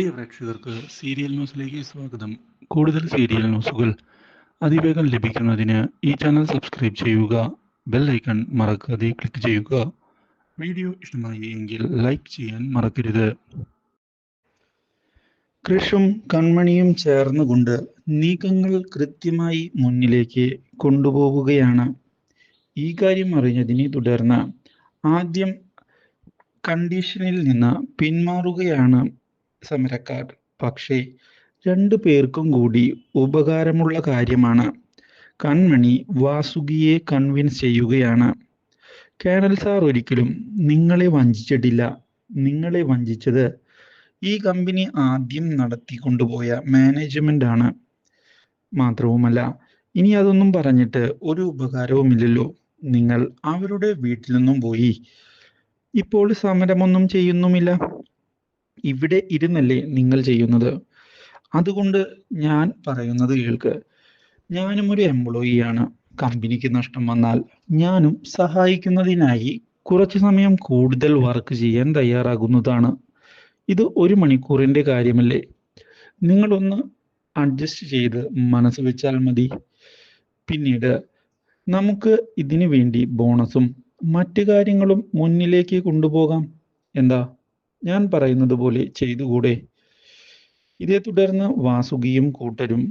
പ്രിയ പ്രേക്ഷകർക്ക് സീരിയൽ ന്യൂസിലേക്ക് സ്വാഗതം. കൂടുതൽ സീരിയൽ ന്യൂസുകൾ അതിവേഗം ലഭിക്കുന്നതിന് ഈ ചാനൽ സബ്സ്ക്രൈബ് ചെയ്യുക ബെൽ ഐക്കൺ മറക്കാതെ ക്ലിക്ക് ചെയ്യുക. വീഡിയോ ഇഷ്ടമായി എങ്കിൽ ലൈക്ക് ചെയ്യാൻ മറക്കരുത്. കൃഷും കൺമണിയും ചേർന്നുകൊണ്ട് നീക്കങ്ങൾ കൃത്യമായി മുന്നിലേക്ക് കൊണ്ടുപോവുകയാണ് ഈ കാര്യം അറിഞ്ഞതിനെ തുടർന്ന് ആദ്യം കണ്ടീഷനിൽ നിന്ന് പിന്മാറുകയാണ് സമരക്കാർ. പക്ഷേ രണ്ടു പേർക്കും കൂടി ഉപകാരമുള്ള കാര്യമാണ്. കൺമണി വാസുകിയെ കൺവിൻസ് ചെയ്യുകയാണ്. കേണൽ സാർ ഒരിക്കലും നിങ്ങളെ വഞ്ചിച്ചിട്ടില്ല. നിങ്ങളെ വഞ്ചിച്ചത് ഈ കമ്പനി ആദ്യം നടത്തിക്കൊണ്ടുപോയ മാനേജ്മെന്റ് ആണ്. മാത്രവുമല്ല ഇനി അതൊന്നും പറഞ്ഞിട്ട് ഒരു ഉപകാരവുമില്ലല്ലോ. നിങ്ങൾ അവരുടെ വീട്ടിൽ നിന്നും പോയി. ഇപ്പോൾ സമരമൊന്നും ചെയ്യുന്നുമില്ല. ഇവിടെ ഇരുന്നല്ലേ നിങ്ങൾ ചെയ്യുന്നത്? അതുകൊണ്ട് ഞാൻ പറയുന്നത് കേൾക്ക്. ഞാനും ഒരു എംപ്ലോയി ആണ്. കമ്പനിക്ക് നഷ്ടം വന്നാൽ ഞാനും സഹായിക്കുന്നതിനായി കുറച്ചു സമയം കൂടുതൽ വർക്ക് ചെയ്യാൻ തയ്യാറാകുന്നതാണ്. ഇത് ഒരു മണിക്കൂറിന്റെ കാര്യമല്ലേ? നിങ്ങളൊന്ന് അഡ്ജസ്റ്റ് ചെയ്ത് മനസ്സ് വെച്ചാൽ മതി. പിന്നീട് നമുക്ക് ഇതിനു വേണ്ടി ബോണസും മറ്റു കാര്യങ്ങളും മുന്നിലേക്ക് കൊണ്ടുപോകാം. എന്താ? ഞാൻ പറയുന്നത് പോലെ ചെയ്തുകൂടെ? ഇതേ തുടർന്ന് വാസുകിയും കൂട്ടരും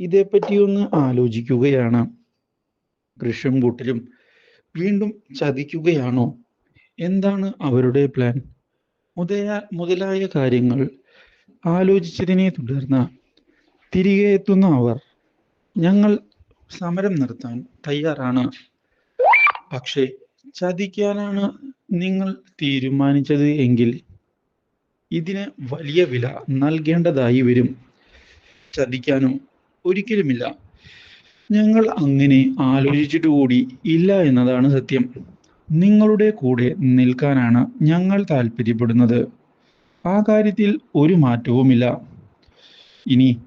ഇതേപ്പറ്റിയൊന്ന് ആലോചിക്കുകയാണ്. കൃഷ്യും കൂട്ടരും വീണ്ടും ചതിക്കുകയാണോ? എന്താണ് അവരുടെ പ്ലാൻ മുതയ മുതലായ കാര്യങ്ങൾ ആലോചിച്ചതിനെ തുടർന്ന് തിരികെ എത്തുന്ന അവർ ഞങ്ങൾ സമരം നിർത്താൻ തയ്യാറാണ്. പക്ഷേ ചതിക്കാനാണ് നിങ്ങൾ തീരുമാനിച്ചത് എങ്കിൽ ഇതിന് വലിയ വില നൽകേണ്ടതായി വരും. ചതിക്കാനോ ഒരിക്കലുമില്ല. ഞങ്ങൾ അങ്ങനെ ആലോചിച്ചിട്ട് കൂടി ഇല്ല എന്നതാണ് സത്യം. നിങ്ങളുടെ കൂടെ നിൽക്കാനാണ് ഞങ്ങൾ താല്പര്യപ്പെടുന്നത്. ആ കാര്യത്തിൽ ഒരു മാറ്റവുമില്ല. ഇനി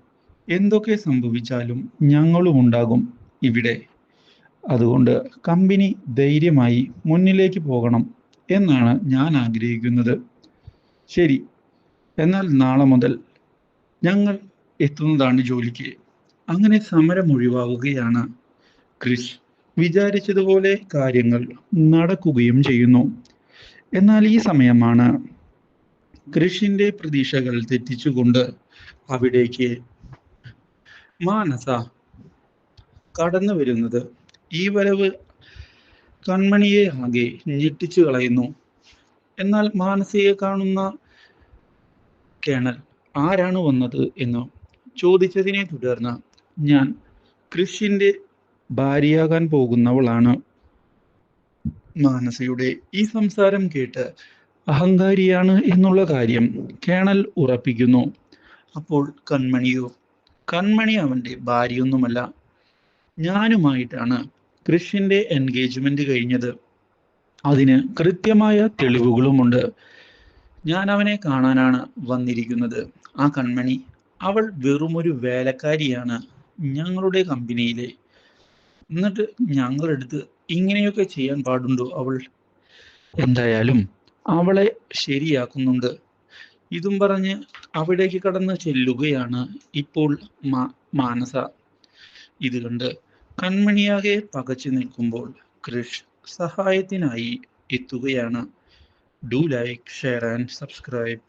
എന്തൊക്കെ സംഭവിച്ചാലും ഞങ്ങളും ഉണ്ടാകും ഇവിടെ. അതുകൊണ്ട് കമ്പനി ധൈര്യമായി മുന്നിലേക്ക് പോകണം. എന്നാണ് ഞാൻ ആഗ്രഹിക്കുന്നത്. ശരി എന്നാൽ നാളെ മുതൽ ഞങ്ങൾ എത്തുന്നതാണ് ജോലിക്ക്. അങ്ങനെ സമരം ഒഴിവാകുകയാണ്. ക്രിസ് വിചാരിച്ചതുപോലെ കാര്യങ്ങൾ നടക്കുകയും ചെയ്യുന്നു. എന്നാൽ ഈ സമയമാണ് കൃഷിന്റെ പ്രതീക്ഷകൾ തെറ്റിച്ചുകൊണ്ട് അവിടേക്ക് മാനസ കടന്നു വരുന്നത് ഈ വരവ് കൺമണിയെ ആകെ ഞെട്ടിച്ചു കളയുന്നു. എന്നാൽ മാനസിയെ കാണുന്ന കേണൽ ആരാണ് വന്നത് എന്ന് ചോദിച്ചതിനെ തുടർന്ന് ഞാൻ കൃഷിന്റെ ഭാര്യയാകാൻ പോകുന്നവളാണ്. മാനസയുടെ ഈ സംസാരം കേട്ട് അഹങ്കാരിയാണ് എന്നുള്ള കാര്യം കേണൽ ഉറപ്പിക്കുന്നു. അപ്പോൾ കൺമണിയോ? കൺമണി അവന്റെ ഭാര്യയൊന്നുമല്ല. ഞാനുമായിട്ടാണ് കൃഷിന്റെ എൻഗേജ്മെന്റ് കഴിഞ്ഞത് അതിന് കൃത്യമായ തെളിവുകളുമുണ്ട്. ഞാൻ അവനെ കാണാനാണ് വന്നിരിക്കുന്നത്. ആ കൺമണി അവൾ വെറുമൊരു വേലക്കാരിയാണ് ഞങ്ങളുടെ കമ്പനിയിലെ എന്നിട്ട് ഞങ്ങളെടുത്ത് ഇങ്ങനെയൊക്കെ ചെയ്യാൻ പാടുണ്ടോ അവൾ? എന്തായാലും അവളെ ശരിയാക്കുന്നുണ്ട്. ഇതും പറഞ്ഞ് അവിടേക്ക് കടന്ന് ചെല്ലുകയാണ് ഇപ്പോൾ മാനസ. ഇത് കണ്ട് കൺമണിയാകെ പകച്ചു നിൽക്കുമ്പോൾ കൃഷ് സഹായത്തിനായി എത്തുകയാണ്. Do like share and subscribe